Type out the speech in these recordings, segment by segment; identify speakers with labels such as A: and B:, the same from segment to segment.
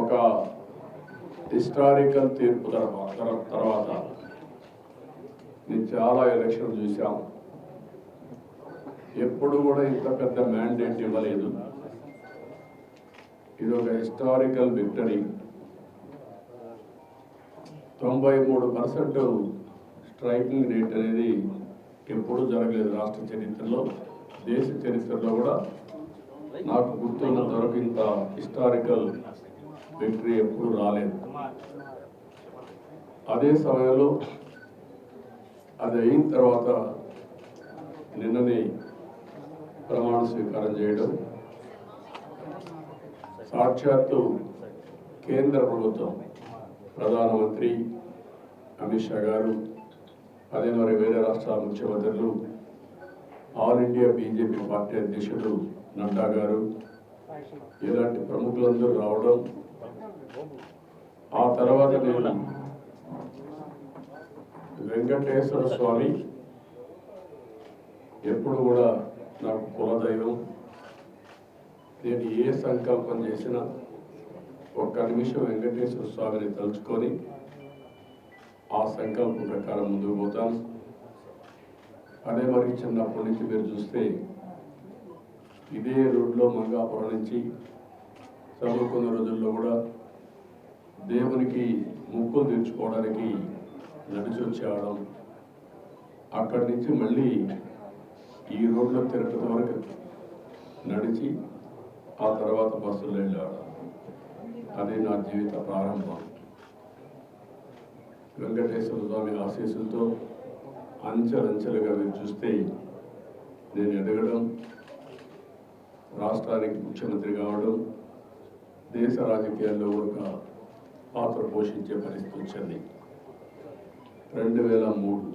A: ఒక హిస్టారికల్ తీర్పు తర్వాత తర్వాత నేను చాలా ఎలక్షన్ చూసాం ఎప్పుడు కూడా ఇంత పెద్ద మ్యాండేట్ ఇవ్వలేదు. ఇది ఒక హిస్టారికల్ విక్టరీ తొంభై మూడు పర్సెంట్ స్ట్రైకింగ్ రేట్ అనేది ఎప్పుడూ జరగలేదు రాష్ట్ర చరిత్రలో. దేశ చరిత్రలో కూడా నాకు గుర్తున్న దొరకింత హిస్టారికల్ విక్టరీ ఎప్పుడు రాలేదు. అదే సమయంలో అది అయిన తర్వాత నిన్ననే ప్రమాణ స్వీకారం చేయడం సాక్షాత్తు కేంద్ర ప్రభుత్వం ప్రధానమంత్రి అమిత్ షా గారు అదే మరి వేరే రాష్ట్రాల ముఖ్యమంత్రులు ఆల్ ఇండియా బీజేపీ పార్టీ అధ్యక్షుడు నడ్డా గారు ఇలాంటి ప్రముఖులందరూ రావడం ఆ తర్వాత నేను వెంకటేశ్వర స్వామి ఎప్పుడు కూడా నాకు కులదైవం. నేను ఏ సంకల్పం చేసినా ఒక్క నిమిషం వెంకటేశ్వర స్వామిని తలుచుకొని ఆ సంకల్పం ప్రకారం ముందుకు పోతాను. అదే మరి చిన్నప్పటి నుంచి మీరు చూస్తే ఇదే రోడ్లో మంగాపురం నుంచి చదువుకున్న రోజుల్లో కూడా దేవునికి ముక్కులు తెచ్చుకోవడానికి నడిచి వచ్చేవాళ్ళం. అక్కడి నుంచి మళ్ళీ ఈ రోడ్లో తిరుపతి వరకు నడిచి ఆ తర్వాత బస్సులో వెళ్ళాడు అది నా జీవిత ప్రారంభం. వెంకటేశ్వర స్వామి ఆశీస్సులతో అంచెలంచెలుగా మీరు చూస్తే నేను ఎదగడం రాష్ట్రానికి ముఖ్యమంత్రి కావడం దేశ రాజకీయాల్లో కూడా ఒక పాత్ర పోషించే పరిస్థితి వచ్చింది. రెండు వేల మూడు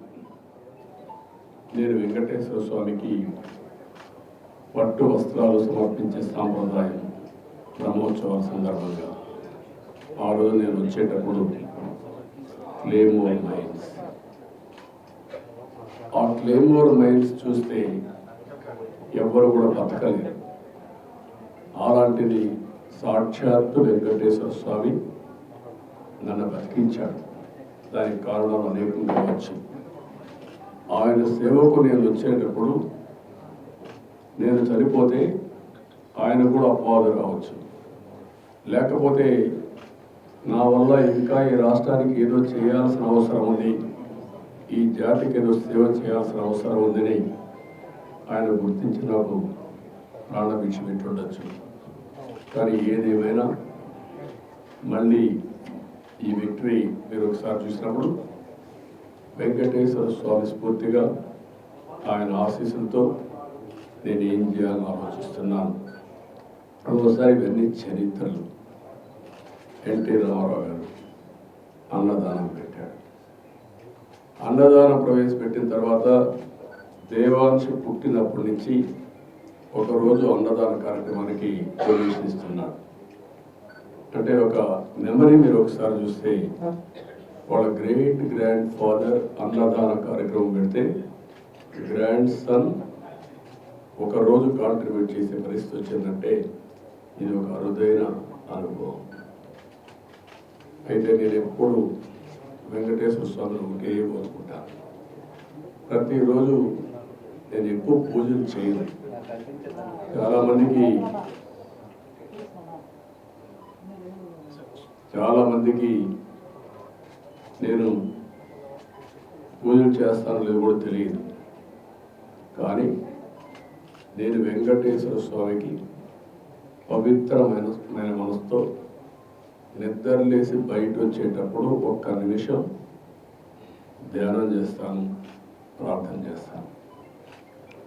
A: నేను వెంకటేశ్వర స్వామికి పట్టు వస్త్రాలు సమర్పించే సాంప్రదాయం బ్రహ్మోత్సవాల సందర్భంగా. ఆ రోజు నేను వచ్చేటప్పుడు క్లేమోర్ మైన్స్. ఆ క్లేమోర్ మైన్స్ చూస్తే ఎవ్వరు కూడా బతకలేరు. అలాంటిది సాక్షాత్తు వెంకటేశ్వర స్వామి నన్ను బతికించాడు. దానికి కారణం అనేకం కావచ్చు. ఆయన సేవకు నేను వచ్చేటప్పుడు నేను చనిపోతే ఆయన కూడా అపవాదు కావచ్చు. లేకపోతే నా వల్ల ఇంకా ఈ రాష్ట్రానికి ఏదో చేయాల్సిన అవసరం ఉంది. ఈ జాతికి ఏదో సేవ చేయాల్సిన అవసరం ఉందని ఆయన గుర్తించి నాకు ప్రాణభిక్ష పెట్టుండొచ్చు కానీ ఏదేమైనా మళ్ళీ ఈ విక్టరీ మీరు ఒకసారి చూసినప్పుడు వెంకటేశ్వర స్వామి స్ఫూర్తిగా ఆయన ఆశీస్సులతో నేను ఏం చేయాలని ఆలోచిస్తున్నాను. ఒకసారి ఇవన్నీ చరిత్రలు. ఎన్టీ రామారావు గారు అన్నదానం పెట్టాడు అన్నదానం ప్రవేశపెట్టిన తర్వాత దేవాంశి పుట్టినప్పటి నుంచి ఒకరోజు అన్నదాన కార్యక్రమానికి ప్రవేశిస్తున్నాడు అంటే ఒక మెమరీ మీరు ఒకసారి చూస్తే వాళ్ళ గ్రేట్ గ్రాండ్ ఫాదర్ అన్నదాన కార్యక్రమం పెడితే గ్రాండ్ సన్ ఒక రోజు కాంట్రిబ్యూట్ చేసే పరిస్థితి వచ్చిందంటే ఇది ఒక అరుదైన అనుభవం. అయితే నేను ఎప్పుడు వెంకటేశ్వర స్వామిని ఒకే కోరుకుంటాను ప్రతిరోజు నేను ఎక్కువ పూజలు చేయను. చాలా చాలామందికి చాలా మందికి నేను పూజలు చేస్తాను లేదు కూడా తెలియదు. కానీ నేను వెంకటేశ్వర స్వామికి పవిత్రమైన మైన మనసుతో నిద్రలేసి బయట వచ్చేటప్పుడు ఒక్క నిమిషం ధ్యానం చేస్తాను ప్రార్థన చేస్తాను.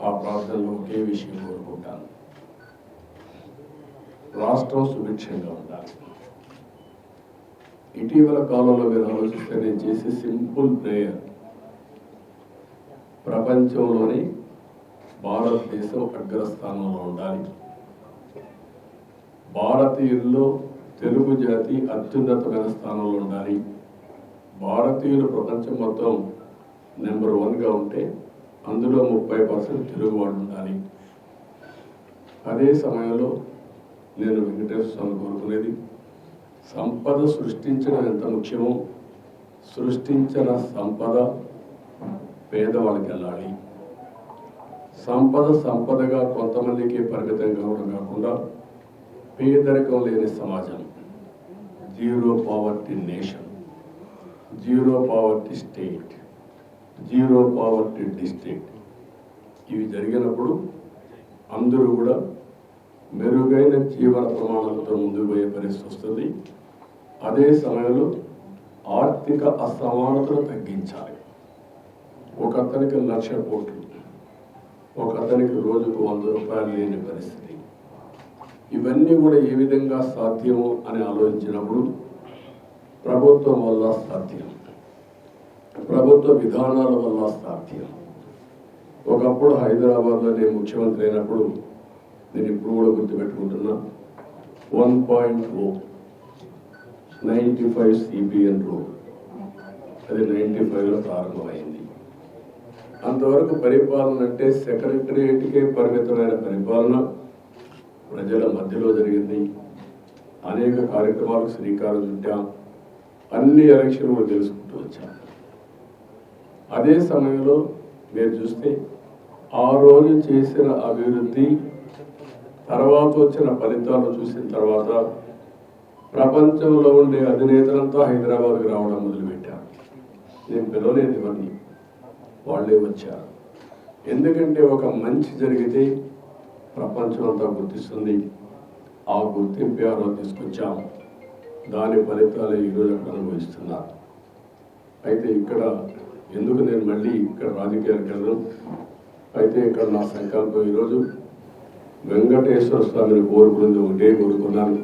A: ఆ ప్రార్థనలో ఒకే విషయం కోరుకుంటాను. రాష్ట్రం సుభిక్షంగా ఉండాలి. ఇటీవల కాలంలో మీరు ఆలోచిస్తే నేను చేసే సింపుల్ ప్రేయర్. ప్రపంచంలోని భారతదేశం అగ్రస్థానంలో ఉండాలి. భారతీయుల్లో తెలుగు జాతి అత్యున్నతమైన స్థానంలో ఉండాలి. భారతీయులు ప్రపంచం మొత్తం నెంబర్ వన్గా ఉంటే అందులో ముప్పై పర్సెంట్ తెలుగు వాళ్ళు ఉండాలి. అదే సమయంలో నేను వెంకటేశ్వర స్వామి కోరుకునేది సంపద సృష్టించడం ఎంత ముఖ్యమో సృష్టించిన సంపద పేదవాళ్ళకి వెళ్ళాలి. సంపద సంపదగా కొంతమందికి పరిమితం కావడం కాకుండా పేదరికం లేని సమాజం. Zero poverty nation. Zero poverty state. Zero poverty district. ఇవి జరిగినప్పుడు అందరూ కూడా మెరుగైన జీవన ప్రమాణాలతో ముందుకు పోయే పరిస్థితి వస్తుంది. అదే సమయంలో ఆర్థిక అసమానతను తగ్గించాలి. ఒక అతనికి లక్ష కోట్లు ఒక అతనికి రోజుకు వంద రూపాయలు లేని పరిస్థితి. ఇవన్నీ కూడా ఏ విధంగా సాధ్యము అని ఆలోచించినప్పుడు ప్రభుత్వం వల్ల సాధ్యం. ప్రభుత్వ విధానాల వల్ల సాధ్యం. ఒకప్పుడు హైదరాబాద్లో నేను ముఖ్యమంత్రి అయినప్పుడు నేను ఇప్పుడు కూడా గుర్తుపెట్టుకుంటున్నా one point O. Ninety five CBN రో అది నైంటీ ఫైవ్లో ప్రారంభమైంది. అంతవరకు పరిపాలన అంటే సెక్రటరియేట్కే పరిమితమైన పరిపాలన ప్రజల మధ్యలో జరిగింది. అనేక కార్యక్రమాలకు శ్రీకారం చుట్టాం. అన్ని ఎలక్షన్లు తెలుసుకుంటూ వచ్చాం. అదే సమయంలో మీరు చూస్తే ఆ రోజు చేసిన అభివృద్ధి తర్వాత వచ్చిన ఫలితాలు చూసిన తర్వాత ప్రపంచంలో ఉండే అధినేతలంతా హైదరాబాద్కి రావడం మొదలుపెట్టారు. నేను పిలవలేదు ఇవన్నీ. వాళ్ళే వచ్చారు. ఎందుకంటే ఒక మంచి జరిగితే ప్రపంచం అంతా గుర్తిస్తుంది. ఆ గుర్తింపు ఎవరో తీసుకొచ్చాం. దాని ఫలితాలు ఈరోజు అక్కడ అనుభవిస్తున్నారు. అయితే ఇక్కడ ఎందుకు నేను మళ్ళీ ఇక్కడ రాజకీయాలకు వెళ్ళను? అయితే ఇక్కడ నా సంకల్పం ఈరోజు వెంకటేశ్వర స్వామిని కోరుకుంది ఒకటే కోరుకున్నాను.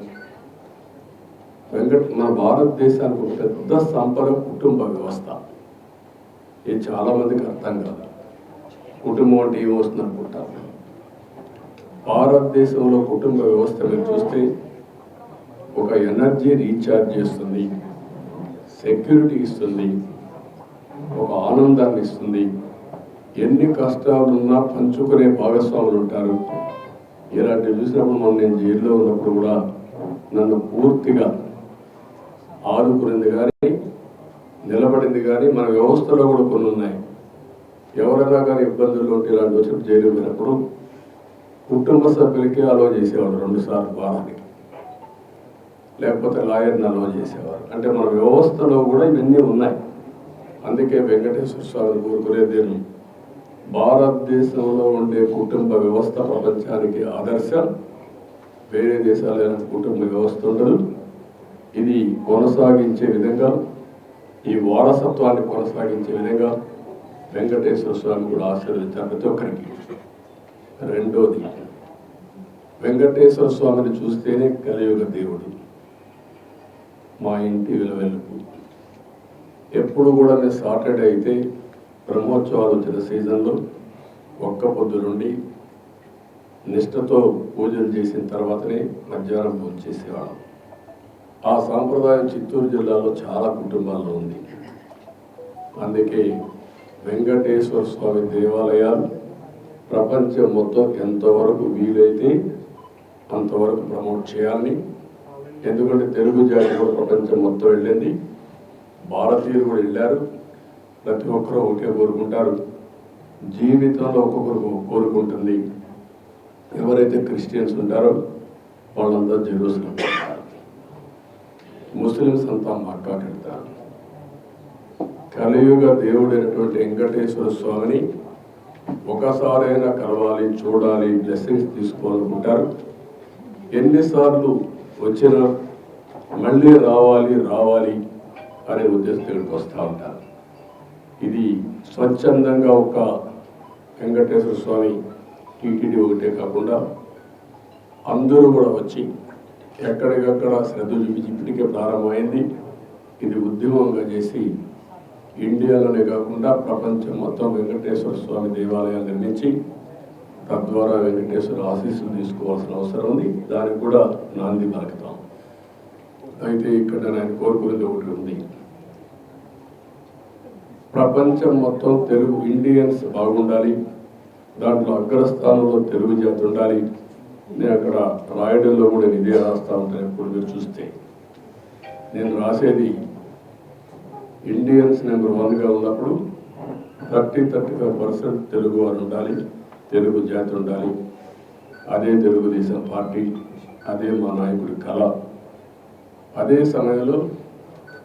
A: వెంకట మన భారతదేశానికి ఒక పెద్ద సంపద కుటుంబ వ్యవస్థ. ఇది చాలామందికి అర్థం కాదు. కుటుంబం అంటే ఏమొస్తుంది అనుకుంటారు భారతదేశంలో కుటుంబ వ్యవస్థ మీరు చూస్తే ఒక ఎనర్జీ రీఛార్జ్ చేస్తుంది సెక్యూరిటీ ఇస్తుంది ఒక ఆనందాన్ని ఇస్తుంది. ఎన్ని కష్టాలు ఉన్నా పంచుకునే భాగస్వాములు ఉంటారు. ఇలాంటివి చూసినప్పుడు మనం నేను జైల్లో ఉన్నప్పుడు కూడా నన్ను పూర్తిగా ఆదుకునింది కానీ నిలబడింది కానీ మన వ్యవస్థలో కూడా కొన్ని ఉన్నాయి. ఎవరైనా కానీ ఇబ్బందుల్లో ఉంటే ఇలాంటి వచ్చినప్పుడు జైలు పోయినప్పుడు కుటుంబ సభ్యులకి అలో చేసేవాడు రెండు సార్లు వారానికి. లేకపోతే లాయర్ని అలో చేసేవారు. అంటే మన వ్యవస్థలో కూడా ఇవన్నీ ఉన్నాయి. అందుకే వెంకటేశ్వర స్వామి కోరుకునేది నేను భారతదేశంలో ఉండే కుటుంబ వ్యవస్థ ప్రపంచానికి ఆదర్శం. వేరే దేశాలైన కుటుంబ వ్యవస్థ ఉండదు. ఇది కొనసాగించే విధంగా ఈ వారసత్వాన్ని కొనసాగించే విధంగా వెంకటేశ్వర స్వామి కూడా ఆశీర్వదించారు ప్రతి ఒక్కరికి. రెండోది వెంకటేశ్వర స్వామిని చూస్తేనే కలియుగ దేవుడు. మా ఇంటి విలువెలుపు. ఎప్పుడు కూడా నేను సాటర్డే అయితే బ్రహ్మోత్సవాలు వచ్చిన సీజన్లో ఒక్క పొద్దు నుండి నిష్ఠతో పూజలు చేసిన తర్వాతనే మధ్యాహ్నం పూజ చేసేవాళ్ళం. ఆ సాంప్రదాయం చిత్తూరు జిల్లాలో చాలా కుటుంబాల్లో ఉంది. అందుకే వెంకటేశ్వర స్వామి దేవాలయాలు ప్రపంచం మొత్తం ఎంతవరకు వీలైతే అంతవరకు ప్రమోట్ చేయాలని. ఎందుకంటే తెలుగు జాతి కూడా ప్రపంచం మొత్తం వెళ్ళింది. భారతీయులు కూడా వెళ్ళారు. ప్రతి ఒక్కరూ ఒకే కోరుకుంటారు. జీవితంలో ఒక్కొక్కరు కోరుకుంటుంది ఎవరైతే క్రిస్టియన్స్ ఉంటారో వాళ్ళంతా జెరూసలం. వెళ్తారు ముస్లిమ్స్ అంతా కలియుగ దేవుడైనటువంటి వెంకటేశ్వర స్వామిని ఒకసారైనా కలవాలి చూడాలి బ్లెస్సింగ్స్ తీసుకోవాలనుకుంటారు. ఎన్నిసార్లు వచ్చినా మళ్ళీ రావాలి రావాలి అనే ఉద్దేశంతో ఇక్కడికి వస్తూ ఉంటారు. ఇది స్వచ్ఛందంగా ఒక వెంకటేశ్వర స్వామి టీటీడీ ఒకటే కాకుండా అందరూ కూడా వచ్చి ఎక్కడికక్కడ శ్రద్ధ చూపించి ఇప్పటికే ప్రారంభమైంది. ఇది ఉద్యమంగా చేసి ఇండియాలోనే కాకుండా ప్రపంచం మొత్తం వెంకటేశ్వర స్వామి దేవాలయాలు నిర్మించి తద్వారా వెంకటేశ్వర ఆశీస్సులు తీసుకోవాల్సిన అవసరం ఉంది. దానికి కూడా నాంది పలుకుతాం. అయితే ఇక్కడ నేను కోరుకునేది ఒకటి ఉంది. ప్రపంచం మొత్తం తెలుగు ఇండియన్స్ బాగుండాలి. దాంట్లో అగ్రస్థానంలో తెలుగు జాతి ఉండాలి. నేను అక్కడ రాయడంలో కూడా ఇదే రాస్తా ఉంటాను ఎప్పుడు మీరు చూస్తే నేను రాసేది ఇండియన్స్ నెంబర్ వన్గా ఉన్నప్పుడు thirty thirty five percent Telugu వారు ఉండాలి తెలుగు జాతి ఉండాలి అదే తెలుగుదేశం పార్టీ అదే మా నాయకుడి కళ. అదే సమయంలో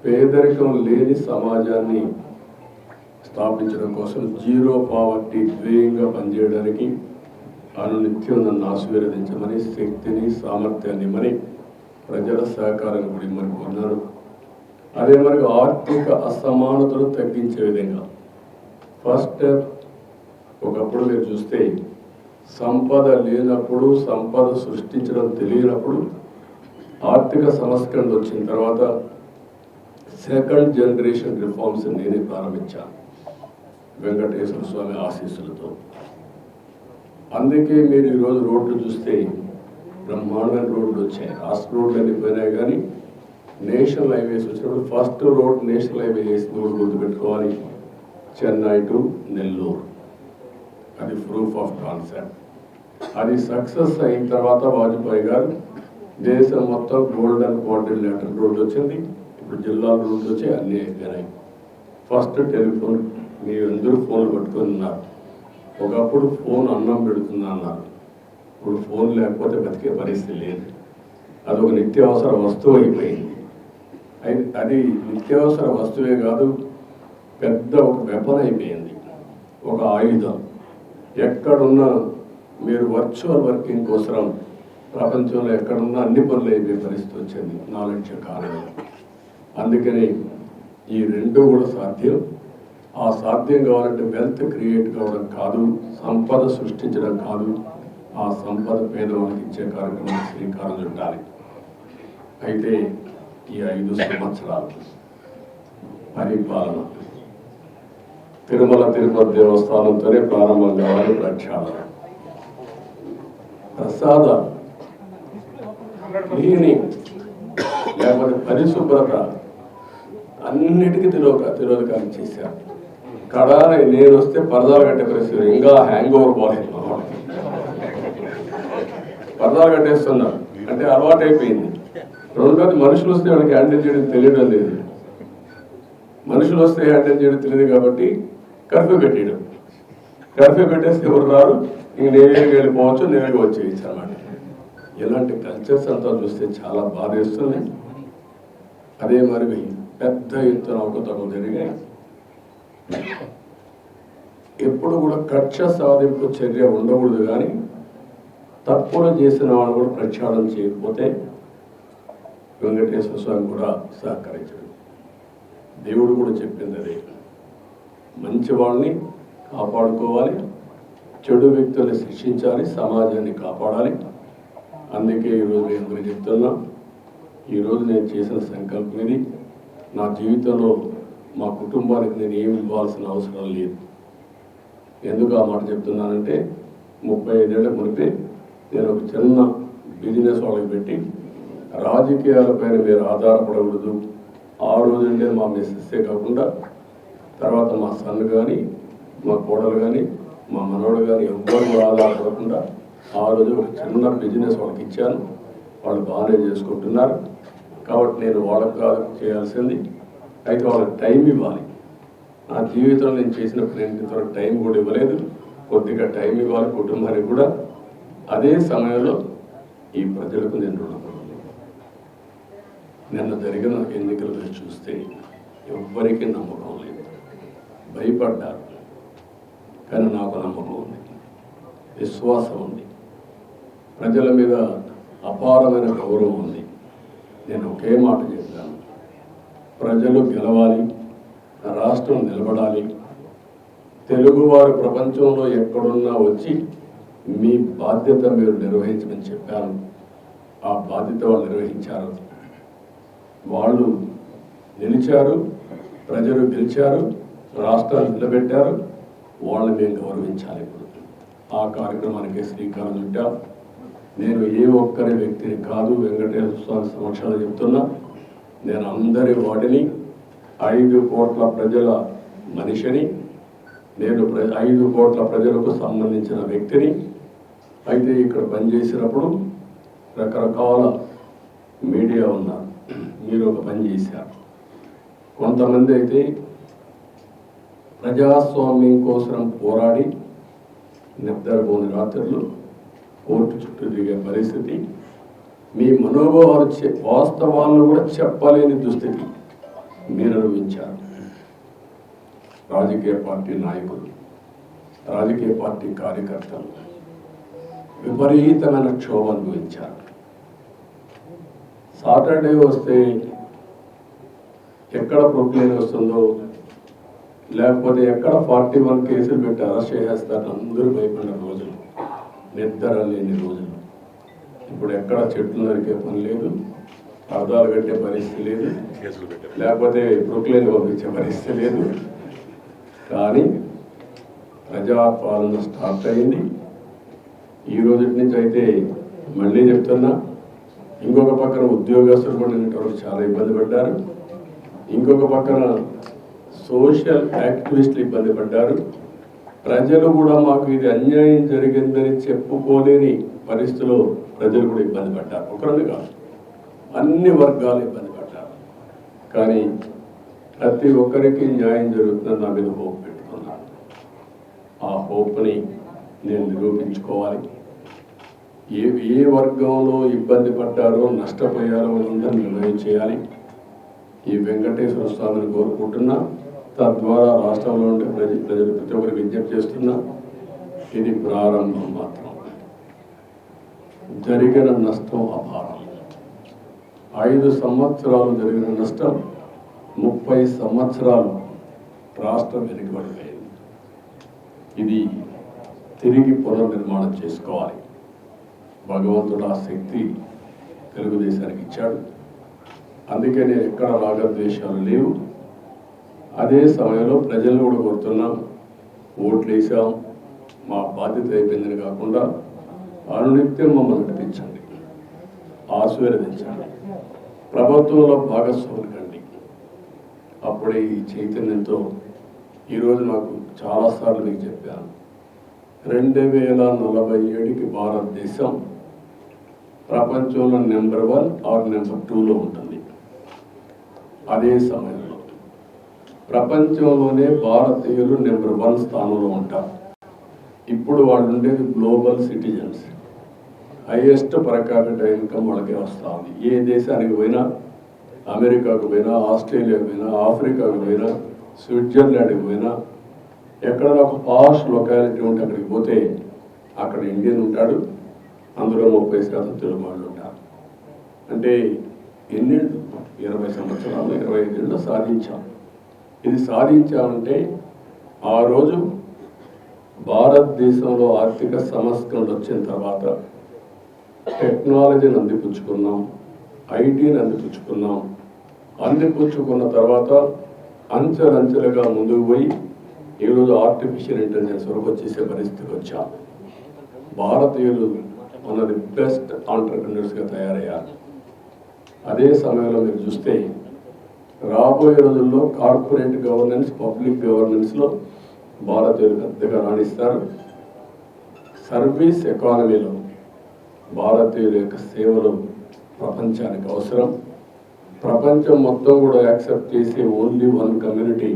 A: పేదరికం లేని సమాజాన్ని స్థాపించడం కోసం జీరో పావర్టీ ధ్యేయంగా పనిచేయడానికి అనునిత్యం నన్ను ఆశీర్వదించమని శక్తిని సామర్థ్యాన్ని మరి ప్రజల సహకారం కూడా ఇమ్మని కోరినారు అదే మరి ఆర్థిక అసమానతలు తగ్గించే విధంగా. ఫస్ట్ ఒకప్పుడు మీరు చూస్తే సంపద లేనప్పుడు సంపద సృష్టించడం తెలియనప్పుడు ఆర్థిక సంస్కరణలు వచ్చిన తర్వాత సెకండ్ జనరేషన్ రిఫార్మ్స్ నేనే ప్రారంభించాను వెంకటేశ్వర స్వామి ఆశీస్సులతో. అందుకే మీరు ఈరోజు రోడ్లు చూస్తే బ్రహ్మాండమైన రోడ్లు వచ్చాయి. రాష్ట్ర రోడ్లు అన్ని పోయినాయి కానీ నేషనల్ హైవేస్ వచ్చినప్పుడు ఫస్ట్ రోడ్ నేషనల్ హైవే వేసింది రోడ్డు గుర్తుపెట్టుకోవాలి చెన్నై టు నెల్లూరు. అది ప్రూఫ్ ఆఫ్ కాన్సెప్ట్ అది సక్సెస్ అయిన తర్వాత వాజ్పేయి గారు దేశం మొత్తం గోల్డెన్ కోఆర్డినేటర్ రోడ్ వచ్చింది. ఇప్పుడు జిల్లా రోడ్లు వచ్చి అన్నీ అయిపోయినాయి. ఫస్ట్ టెలిఫోన్ మీరు అందరూ ఫోన్లు పట్టుకుని ఉన్నారు. ఒకప్పుడు ఫోన్ అన్నం పెడుతుంది అన్నారు. ఇప్పుడు ఫోన్ లేకపోతే బతికే పరిస్థితి లేదు. అది ఒక నిత్యావసర వస్తువు అయిపోయింది. అది నిత్యావసర వస్తువే కాదు పెద్ద ఒక వెపన్ అయిపోయింది. ఒక ఆయుధం. ఎక్కడున్నా మీరు వర్చువల్ వర్కింగ్ కోసం ప్రపంచంలో ఎక్కడున్నా అన్ని పనులు అయిపోయే పరిస్థితి వచ్చింది. నాలెడ్జ్ కారణంగా. అందుకని ఈ రెండు కూడా సాధ్యం. ఆ సాధ్యం కావాలంటే వెల్త్ క్రియేట్ కావడం కాదు సంపద సృష్టించడం కాదు. ఆ సంపద పేదవాళ్ళకి ఇచ్చే కార్యక్రమం శ్రీకారం చుట్టాలి. అయితే ఈ ఐదు సంవత్సరాలు పరిపాలన. తిరుమల తిరుపతి దేవస్థానంతోనే ప్రారంభం కావాలి ప్రక్షాళన. ప్రసాద క్లీనింగ్ లేకపోతే పరిశుభ్రత అన్నిటికీ తిరోక తిరోధకాలు చేశారు. కడా నేను వస్తే పరదాలు కట్టే ఇంకా హ్యాంగ్ ఓవర్ పోలేదు మా పరదాలు కట్టేస్తున్నారు అంటే అలవాటు అయిపోయింది రెండోది మనుషులు వస్తే వాళ్ళకి హ్యాండిల్ చేయడం తెలియడం లేదు. మనుషులు వస్తే హ్యాండిల్ చేయడం తెలియదు కాబట్టి కర్ఫ్యూ పెట్టేయడం. కర్ఫ్యూ పెట్టేస్తే ఎవరు రారు? ఇంక నేనే వెళ్ళిపోవచ్చు నేనే వచ్చేయచ్చు అన్నమాట ఇలాంటి కల్చర్స్ అంతా చూస్తే చాలా బాధ వేస్తున్నాయి అదే మరి పెద్ద ఎత్తున అవకతవకలు జరిగాయి ఎప్పుడు కూడా కక్ష సాధింపు చర్య ఉండకూడదు కానీ తప్పులు చేసిన వాళ్ళు కూడా ప్రక్షాళన చేయకపోతే వెంకటేశ్వర స్వామి కూడా సహకరించడు. దేవుడు కూడా చెప్పింది అదే. మంచి వాళ్ళని కాపాడుకోవాలి చెడు వ్యక్తుల్ని శిక్షించాలి సమాజాన్ని కాపాడాలి. అందుకే ఈరోజు నేను చెప్తున్నా ఈరోజు నేను చేసిన సంకల్పం ఇది. నా జీవితంలో మా కుటుంబానికి నేను ఏమి ఇవ్వాల్సిన అవసరం లేదు. ఎందుకు ఆ మాట చెప్తున్నానంటే ముప్పై ఐదేళ్ళ మునిపే నేను ఒక చిన్న బిజినెస్ వాళ్ళకి పెట్టి రాజకీయాలపైన మీరు ఆధారపడకూడదు. ఆ రోజు అంటే మా మిస్సెస్సే కాకుండా తర్వాత మా సన్ కానీ మా కోడలు కానీ మా మనవడు కానీ ఎవ్వరు ఆధారపడకుండా ఆ రోజు ఒక చిన్న బిజినెస్ వాళ్ళకి ఇచ్చాను. వాళ్ళు బాగానే చేసుకుంటున్నారు. కాబట్టి నేను వాళ్ళకి కాదు చేయాల్సింది అయితే వాళ్ళకి టైం ఇవ్వాలి నా జీవితంలో నేను చేసిన ఇంతవరకు టైం కూడా ఇవ్వలేదు. కొద్దిగా టైం ఇవ్వాలి కుటుంబానికి కూడా. అదే సమయంలో ఈ ప్రజలకు నేను రుణపడి నిన్న జరిగిన ఎన్నికలు చూస్తే ఎవ్వరికీ నమ్మకం లేదు. భయపడ్డారు. కానీ నాకు నమ్మకం ఉంది. విశ్వాసం ఉంది. ప్రజల మీద అపారమైన గౌరవం ఉంది. నేను ఒకే మాట ప్రజలు గెలవాలి రాష్ట్రం నిలబడాలి. తెలుగువారు ప్రపంచంలో ఎక్కడున్నా వచ్చి మీ బాధ్యత మీరు నిర్వహించమని చెప్పాను. ఆ బాధ్యత వాళ్ళు నిర్వహించారు. వాళ్ళు నిలిచారు ప్రజలు గెలిచారు రాష్ట్రాలు నిలబెట్టారు. వాళ్ళని మేము గౌరవించాలి ఇప్పుడు. ఆ కార్యక్రమానికి శ్రీకారం చుట్టాం. నేను ఏ ఒక్కరి వ్యక్తిని కాదు వెంకటేశ్వర స్వామి సమక్షంలో చెప్తున్నా. నేను అందరి వాటిని ఐదు కోట్ల ప్రజల మనిషిని నేను ఐదు కోట్ల ప్రజలకు సంబంధించిన వ్యక్తిని అయితే ఇక్కడ పనిచేసినప్పుడు రకరకాల మీడియా ఉన్నారు మీరు ఒక పని చేశారు. కొంతమంది అయితే ప్రజాస్వామ్యం కోసం పోరాడి నిద్రపోని రాత్రులు కోర్టు చుట్టూ దిగే పరిస్థితి మీ మనోభావాలు వాస్తవాలను కూడా చెప్పలేని దుస్థితి మీరు అనుభవించారు. రాజకీయ పార్టీ నాయకులు రాజకీయ పార్టీ కార్యకర్తలు విపరీతమైన క్షోభ అనుభవించారు. సాటర్డే వస్తే ఎక్కడ ప్రొక్లేన్ వస్తుందో లేకపోతే ఎక్కడ ఫార్టీ వన్ కేసులు పెట్టి అరెస్ట్ చేసేస్తారు అందరూ భయపడిన రోజులు నిద్ర లేని రోజులు. ఇప్పుడు ఎక్కడ చెట్లు నరికే పని లేదు అర్థాలు కట్టే పరిస్థితి లేదు లేకపోతే బ్రుక్లైన్ పంపించే పరిస్థితి లేదు. కానీ ప్రజాపాలన స్టార్ట్ అయింది. ఈ రోజు నుంచి అయితే మళ్ళీ చెప్తున్నా ఇంకొక పక్కన ఉద్యోగస్తులు కూడా చాలా ఇబ్బంది పడ్డారు. ఇంకొక పక్కన సోషల్ యాక్టివిస్టులు ఇబ్బంది పడ్డారు. ప్రజలు కూడా మాకు ఇది అన్యాయం జరిగిందని చెప్పుకోలేని పరిస్థితిలో ప్రజలు కూడా ఇబ్బంది పడ్డారు. ఒకరిని కాదు అన్ని వర్గాలు ఇబ్బంది పడ్డారు. కానీ ప్రతి ఒక్కరికి న్యాయం జరుగుతుందని నా మీద హోప్ పెట్టుకున్నాను. ఆ హోప్ని నేను నిరూపించుకోవాలి. ఏ ఏ వర్గంలో ఇబ్బంది పడ్డారో నష్టపోయారో అందరూ నిర్ణయం చేయాలి. ఈ వెంకటేశ్వర స్వామిని కోరుకుంటున్నా. తద్వారా రాష్ట్రంలో ఉండే ప్రజ ప్రజలు ప్రతి ఒక్కరికి విజ్ఞప్తి చేస్తున్నా. ఇది ప్రారంభం మాత్రం. జరిగిన నష్టం అపారం. ఐదు సంవత్సరాలు జరిగిన నష్టం ముప్పై సంవత్సరాలు రాష్ట్రం వెనుకబడిపోయింది. ఇది తిరిగి పునర్నిర్మాణం చేసుకోవాలి. భగవంతుడు ఆ శక్తి తెలుగుదేశానికి ఇచ్చాడు. అందుకే నేను ఎక్కడ రాగద్వేషాలు లేవు. అదే సమయంలో ప్రజలు కూడా కోరుతున్నాం. ఓట్లు వేసాం మా బాధ్యత అయిపోయిందని కాకుండా అనునిత్యం మమ్మల్ని నడిపించండి. ఆశీర్వదించండి. ప్రభుత్వంలో భాగస్వాములు కండి. అప్పుడే ఈ చైతన్యంతో ఈరోజు నాకు చాలాసార్లు మీకు చెప్పాను. రెండు వేల నలభై ఏడుకి భారతదేశం ప్రపంచంలో నెంబర్ వన్ ఆర్ నెంబర్ టూలో ఉంటుంది. అదే సమయంలో ప్రపంచంలోనే భారతీయులు నెంబర్ వన్ స్థానంలో ఉంటారు. ఇప్పుడు వాళ్ళు ఉండేది global citizens highest per capita income వాళ్ళకే వస్తూ ఉంది ఏ దేశానికి పోయినా అమెరికాకు పోయినా ఆస్ట్రేలియాకు పోయినా ఆఫ్రికాకు పోయినా స్విట్జర్లాండ్కి పోయినా ఎక్కడైనా ఒక పాష్ లొకాలిటీ ఉంటే అక్కడికి పోతే అక్కడ ఇండియన్ ఉంటాడు అందులో ముప్పై శాతం తెలుగు వాళ్ళు ఉంటారు. అంటే ఎన్నేళ్ళు ఇరవై సంవత్సరాలు ఇరవై ఐదేళ్ళు సాధించాం. ఇది సాధించామంటే ఆ రోజు భారతదేశంలో ఆర్థిక సంస్కరణలు వచ్చిన తర్వాత టెక్నాలజీని అందిపుచ్చుకున్నాం ఐటీని అందిపుచ్చుకున్నాం. అందిపుచ్చుకున్న తర్వాత అంచెలంచెలుగా ముందుకు పోయి ఈరోజు ఆర్టిఫిషియల్ ఇంటెలిజెన్స్ వరకు వచ్చేసే పరిస్థితికి వచ్చాం. భారతీయులు మనది బెస్ట్ ఆంటర్ప్రినర్స్గా తయారయ్యారు. అదే సమయంలో మీరు చూస్తే రాబోయే రోజుల్లో కార్పొరేట్ గవర్నెన్స్ పబ్లిక్ గవర్నెన్స్లో భారతీయులు పెద్దగా రాణిస్తారు. సర్వీస్ ఎకానమీలో భారతీయుల యొక్క సేవలు ప్రపంచానికి అవసరం. ప్రపంచం మొత్తం కూడా యాక్సెప్ట్ చేసే only one community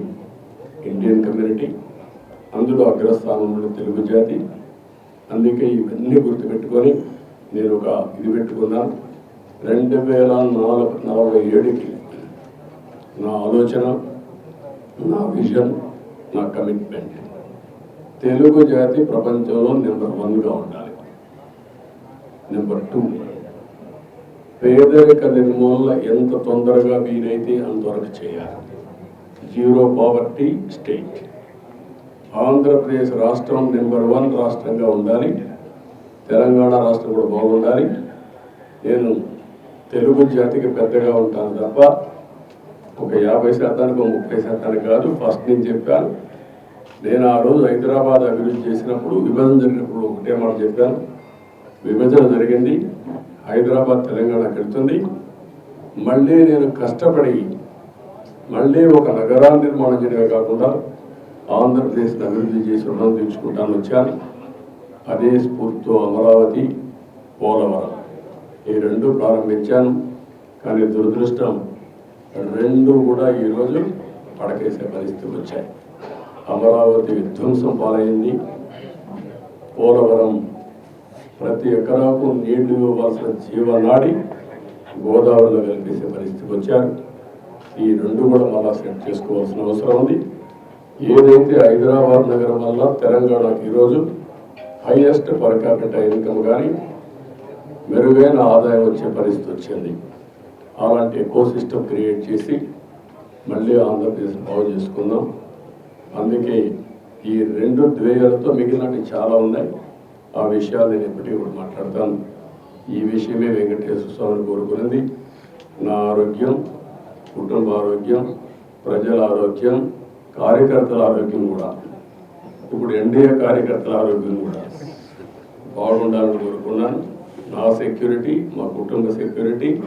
A: Indian community అందులో అగ్రస్థానంలో తెలుగు జాతి. అందుకే ఇవన్నీ గుర్తుపెట్టుకొని నేను ఒక ఇది పెట్టుకున్నాను. రెండు వేల నాలుగు నలభై ఏడుకి నా ఆలోచన నా విజన్ నా. కమిట్మెంట్ తెలుగు జాతి ప్రపంచంలో నెంబర్ వన్గా ఉండాలి. నెంబర్ టూ పేదరిక నిర్మూలన ఎంత తొందరగా వీలైతే అంతవరకు చేయాలి. జీరో పావర్టీ స్టేట్ ఆంధ్రప్రదేశ్ రాష్ట్రం నెంబర్ వన్ రాష్ట్రంగా ఉండాలి. తెలంగాణ రాష్ట్రం కూడా బాగుండాలి. నేను తెలుగు జాతికి పెద్దగా ఉంటాను తప్ప ఒక యాభై శాతానికి ఒక ముప్పై శాతానికి కాదు. ఫస్ట్ నేను చెప్పాను. నేను ఆ రోజు హైదరాబాద్ అభివృద్ధి చేసినప్పుడు విభజన జరిగినప్పుడు ఒకటే మాట చెప్పాను. విభజన జరిగింది. హైదరాబాద్ తెలంగాణకి వెళ్తుంది మళ్ళీ నేను కష్టపడి మళ్ళీ ఒక నగరాన్ని నిర్మాణం చేయడమే కాకుండా ఆంధ్రప్రదేశ్ని అభివృద్ధి చేసి రుణం తీర్చుకుంటాను వచ్చాను. అదే స్ఫూర్తితో అమరావతి పోలవరం. ఈ రెండు ప్రారంభించాను. కానీ దురదృష్టం రెండు కూడా ఈరోజు పడకేసే పరిస్థితి వచ్చాయి. అమరావతి విధ్వంసం పాలైంది పోలవరం ప్రతి ఎకరాకు నీళ్ళు ఇవ్వాల్సిన జీవనాడి గోదావరిలో కలిపేసే పరిస్థితికి వచ్చారు. ఈ రెండు కూడా మళ్ళా సెట్ చేసుకోవాల్సిన అవసరం ఉంది. ఏదైతే హైదరాబాద్ నగరం వల్ల తెలంగాణకు ఈరోజు హైయెస్ట్ పర్ క్యాపిటల్ ఇన్కమ్ కానీ మెరుగైన ఆదాయం వచ్చే పరిస్థితి వచ్చింది. అలాంటి ఎకో సిస్టమ్ క్రియేట్ చేసి మళ్ళీ ఆంధ్రప్రదేశ్ బాగు చేసుకుందాం. అందుకే ఈ రెండు ద్వేయాలతో మిగిలినవి చాలా ఉన్నాయి. ఆ విషయాలు నేను ఎప్పటికీ కూడా మాట్లాడతాను. ఈ విషయమే వెంకటేశ్వర స్వామిని కోరుకున్నది. నా ఆరోగ్యం కుటుంబ ఆరోగ్యం ప్రజల ఆరోగ్యం కార్యకర్తల ఆరోగ్యం కూడా. ఇప్పుడు ఎన్డీఏ కార్యకర్తల ఆరోగ్యం కూడా. బాగుండాలని కోరుకున్నాను. నా సెక్యూరిటీ మా కుటుంబ సెక్యూరిటీ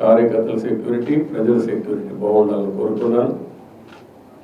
A: కార్యకర్తల సెక్యూరిటీ ప్రజల సెక్యూరిటీ బాగుండాలని కోరుకున్నాను.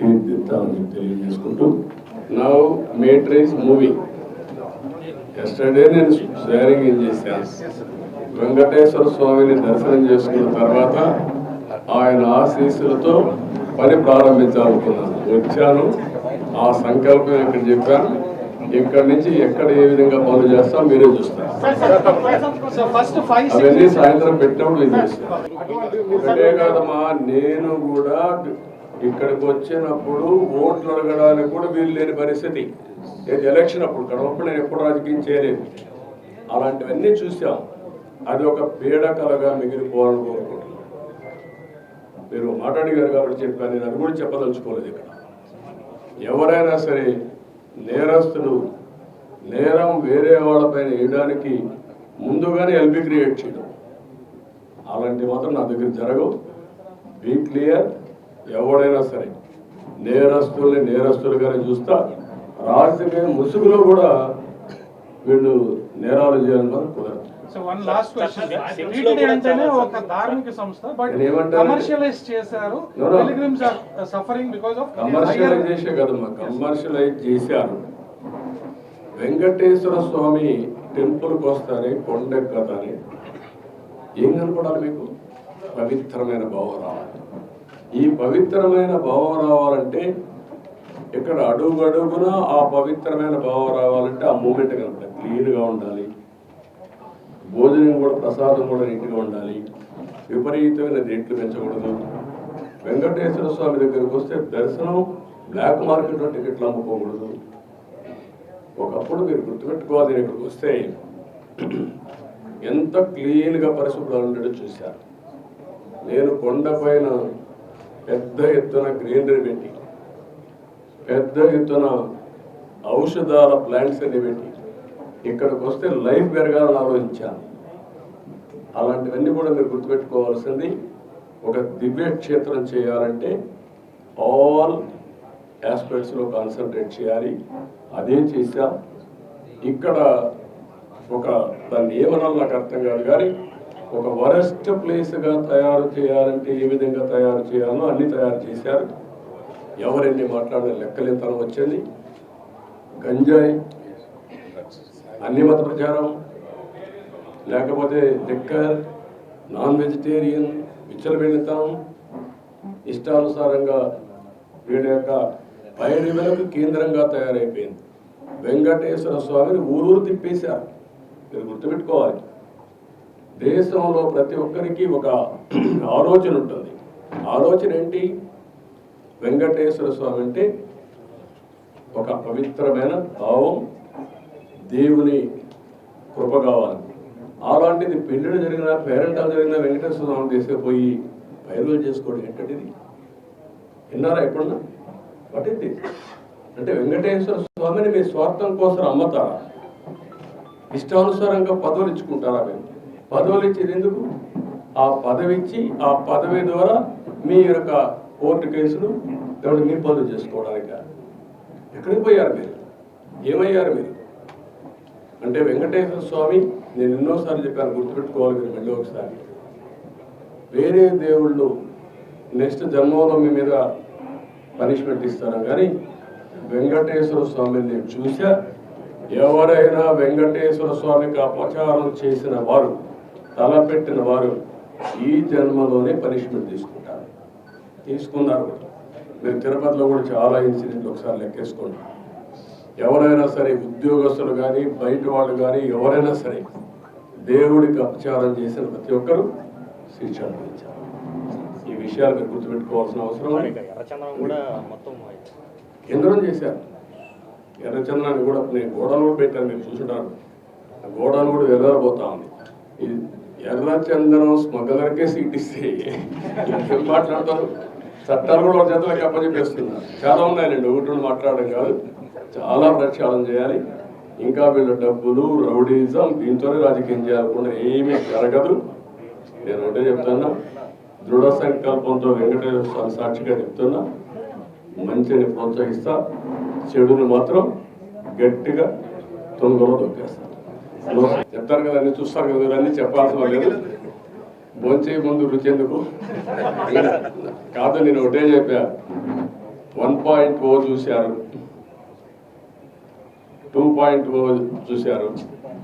A: తెలియజేసుకుంటూ నా మేట్రిక్స్ మూవీ ఎస్టర్డే నేను షేరింగ్ ఏం చేశాను వెంకటేశ్వర స్వామిని దర్శనం చేసుకున్న తర్వాత ఆయన ఆశీస్సులతో పని ప్రారంభించాలనుకున్నాను. వచ్చాను ఆ సంకల్పం ఇక్కడ చెప్పాను? ఇక్కడ నుంచి ఎక్కడ ఏ విధంగా పనులు చేస్తాం మీరే చూస్తారు. అవన్నీ సాయంత్రం పెట్టినప్పుడు ఇది చేస్తాను. అంతే కాదమ్మా నేను కూడా ఇక్కడికి వచ్చినప్పుడు ఓట్లు అడగడానికి కూడా వీలు లేని పరిస్థితి. ఏది ఎలక్షన్ అప్పుడు కడవప్పుడు నేను ఎప్పుడు రాజకీయం చేయలేదు. అలాంటివన్నీ చూసాం అది ఒక పీడకలగా మిగిలిపోవాలని కోరుకుంటున్నాను మీరు మాట్లాడిగారు కాబట్టి చెప్పాను. నేను అది కూడా చెప్పదలుచుకోలేదు ఇక్కడ. ఎవరైనా సరే నేరస్తులు నేరం వేరే వాళ్ళపైన వేయడానికి ముందుగానే ఎల్బీ క్రియేట్ చేయడం. అలాంటివి మాత్రం నా దగ్గర జరగవు. బీ క్లియర్ ఎవడైనా సరే నేరస్తుల్ని నేరస్తులుగానే చూస్తా రాజకీయ ముసుగులో కూడా వీళ్ళు నేరాలు చేయాలని కుదరదు.
B: So one last question
C: Six లో
B: టీటీడీ
C: కూడా
B: అంటేనే
C: చాలా
B: ఒక ధార్మిక సంస్థ బట్
A: నేను ఏమంటానంటే-
B: కమర్షియలైజ్ చేశారు.
A: No, no.
B: Pilgrims are suffering because of
A: commercialise చేసే కదమ్మా కమర్షియలైజ్ చేశారు. వెంకటేశ్వర స్వామి టెంపుల్కి వస్తానే కొండెక్కతానే ఏం కనపడాలి మీకు? పవిత్రమైన భావం రావాలి ఈ పవిత్రమైన భావం రావాలంటే ఇక్కడ అడుగు అడుగున ఆ పవిత్రమైన భావం రావాలంటే ఆ మూమెంట్ కనపడాలి క్లీన్గా ఉండాలి. భోజనం కూడా ప్రసాదం కూడా నీట్గా ఉండాలి. విపరీతమైన రేట్లు పెంచకూడదు. వెంకటేశ్వర స్వామి దగ్గరికి వస్తే దర్శనం బ్లాక్ మార్కెట్లో టికెట్లు అమ్ముకోకూడదు. ఒకప్పుడు మీరు గుర్తుపెట్టుకోవాలి ఇక్కడికి వస్తే ఎంత క్లీన్గా పరిశుభ్రంగా ఉండేటో చూశారు. నేను కొండపైన పెద్ద ఎత్తున గ్రీనరీ పెట్టి పెద్ద ఎత్తున ఔషధాల ప్లాంట్స్ అన్ని పెట్టి ఇక్కడికి వస్తే లైఫ్ పెరగాలని ఆలోచించాను. అలాంటివన్నీ కూడా మీరు గుర్తుపెట్టుకోవాల్సింది ఒక దివ్య క్షేత్రం చేయాలంటే ఆల్ ఆస్పెక్ట్స్లో కాన్సన్ట్రేట్ చేయాలి. అదే చేశాం. ఇక్కడ ఒక దాన్ని ఏమనాలి నాకు అర్థం కాదు కానీ ఒక వరస్ట్ ప్లేస్గా తయారు చేయాలంటే ఏ విధంగా తయారు చేయాలో అన్ని తయారు చేశారు. ఎవరెన్ని మాట్లాడిన లెక్కలేతనం వచ్చింది. గంజాయి అన్ని మత ప్రచారం. లేకపోతే లిక్కర్ నాన్ వెజిటేరియన్ విచ్చలవిడితనం. ఇష్టానుసారంగా వీడి యొక్క పైరులకు కేంద్రంగా తయారైపోయింది. వెంకటేశ్వర స్వామిని ఊరూరు తిప్పేశారు. మీరు గుర్తుపెట్టుకోవాలి. దేశంలో ప్రతి ఒక్కరికి ఒక ఆలోచన ఉంటుంది. ఆలోచన ఏంటి? వెంకటేశ్వర స్వామి అంటే ఒక పవిత్రమైన భావం దేవుని కృప కావాలి. అలాంటిది పెళ్ళిళ్ళు జరిగిన పేరెంటాలు జరిగిన వెంకటేశ్వర స్వామి తీసుకుపోయి బయలు చేసుకోవడం ఏంటంటే ఇది? విన్నారా ఎప్పుడన్నా? పట్టింది అంటే వెంకటేశ్వర స్వామిని మీ స్వార్థం కోసం అమ్మతారా ఇష్టానుసారంగా పదవులు ఇచ్చుకుంటారా మేము పదవులు ఇచ్చేది ఎందుకు ఆ పదవి ఇచ్చి ఆ పదవి ద్వారా మీ యొక్క కోర్టు కేసులు లేకపోతే మీ పనులు చేసుకోవడానికి? ఎక్కడికి పోయారు మీరు? ఏమయ్యారు మీరు? అంటే వెంకటేశ్వర స్వామి నేను ఎన్నోసార్లు చెప్పాను గుర్తుపెట్టుకోవాలి మీరు మళ్ళీ ఒకసారి. వేరే దేవుళ్ళు నెక్స్ట్ జన్మలో మీ మీద పనిష్మెంట్ ఇస్తారు కానీ వెంకటేశ్వర స్వామిని నేను చూసా ఎవరైనా వెంకటేశ్వర స్వామికి అపచారం చేసిన వారు తలపెట్టిన వారు ఈ జన్మలోనే పనిష్మెంట్ తీసుకుంటారు. తీసుకున్నారు కూడా. మీరు తిరుపతిలో కూడా చాలా ఇన్సిడెంట్లు ఒకసారి లెక్కేసుకోండి. ఎవరైనా సరే ఉద్యోగస్తులు కానీ బయట వాళ్ళు కానీ ఎవరైనా సరే దేవుడికి అపచారం చేసిన ప్రతి ఒక్కరూ శిక్ష అనుభవించారు ఈ విషయాలు మీరు గుర్తుపెట్టుకోవాల్సిన అవసరం ఉంది.
C: ఎర్రచందనం కూడా మొత్తం
A: కేంద్రం చేశారు. ఎర్రచందనాన్ని కూడా నేను గోడలు కూడా పెట్టాను మీరు చూసుంటారు. ఆ గోడలు కూడా ఎర్రబోతా ఉంది. ఇది ఎర్రచందనం స్మగ్లర్కే సీట్ ఇస్తే ఏం మాట్లాడతారు? చట్టాలు కూడా ఒక చేతులకు అప్పచెప్పేస్తున్నారు. చాలా ఉన్నాయండి ఒకటి రెండు మాట్లాడడం కాదు. చాలా ప్రక్షాళన చేయాలి. ఇంకా వీళ్ళ డబ్బులు రౌడీజం దీంతోనే రాజకీయం చేయాలకుండా ఏమీ జరగదు. నేను ఒకటే చెప్తున్నా. దృఢ సంకల్పంతో వెంకటేశ్వర స్వామి సాక్షిగా చెప్తున్నా. మంచిని ప్రోత్సహిస్తా. చెడుని మాత్రం గట్టిగా తొంగలో దొక్కేస్తా చెప్తారు కదా అన్ని చూస్తారు కదా అన్ని చెప్పాల్సిన లేదు భోంచే ముందు రుచి ఎందుకు? కాదు నేను ఒకటే చెప్పా. వన్ పాయింట్ ఓ చూశారు. టూ పాయింట్ ఓ చూశారు.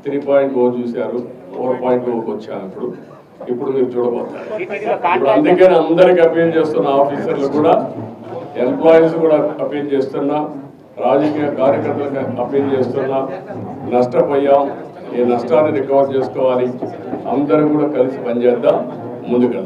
A: త్రీ పాయింట్ ఓ చూశారు. ఫోర్ పాయింట్ ఓకి వచ్చాను ఇప్పుడు. ఇప్పుడు మీరు చూడబోతారు. ఇప్పుడు అందుకని అందరికి అపీల్ చేస్తున్న ఆఫీసర్లు కూడా ఎంప్లాయీస్ కూడా అపీల్ చేస్తున్నా రాజకీయ కార్యకర్తలకు అపీల్ చేస్తున్నా నష్టపోయాం. ఈ నష్టాన్ని రికవర్ చేసుకోవాలి. అందరం కూడా కలిసి పనిచేద్దాం. ముందుకెళ్దాం.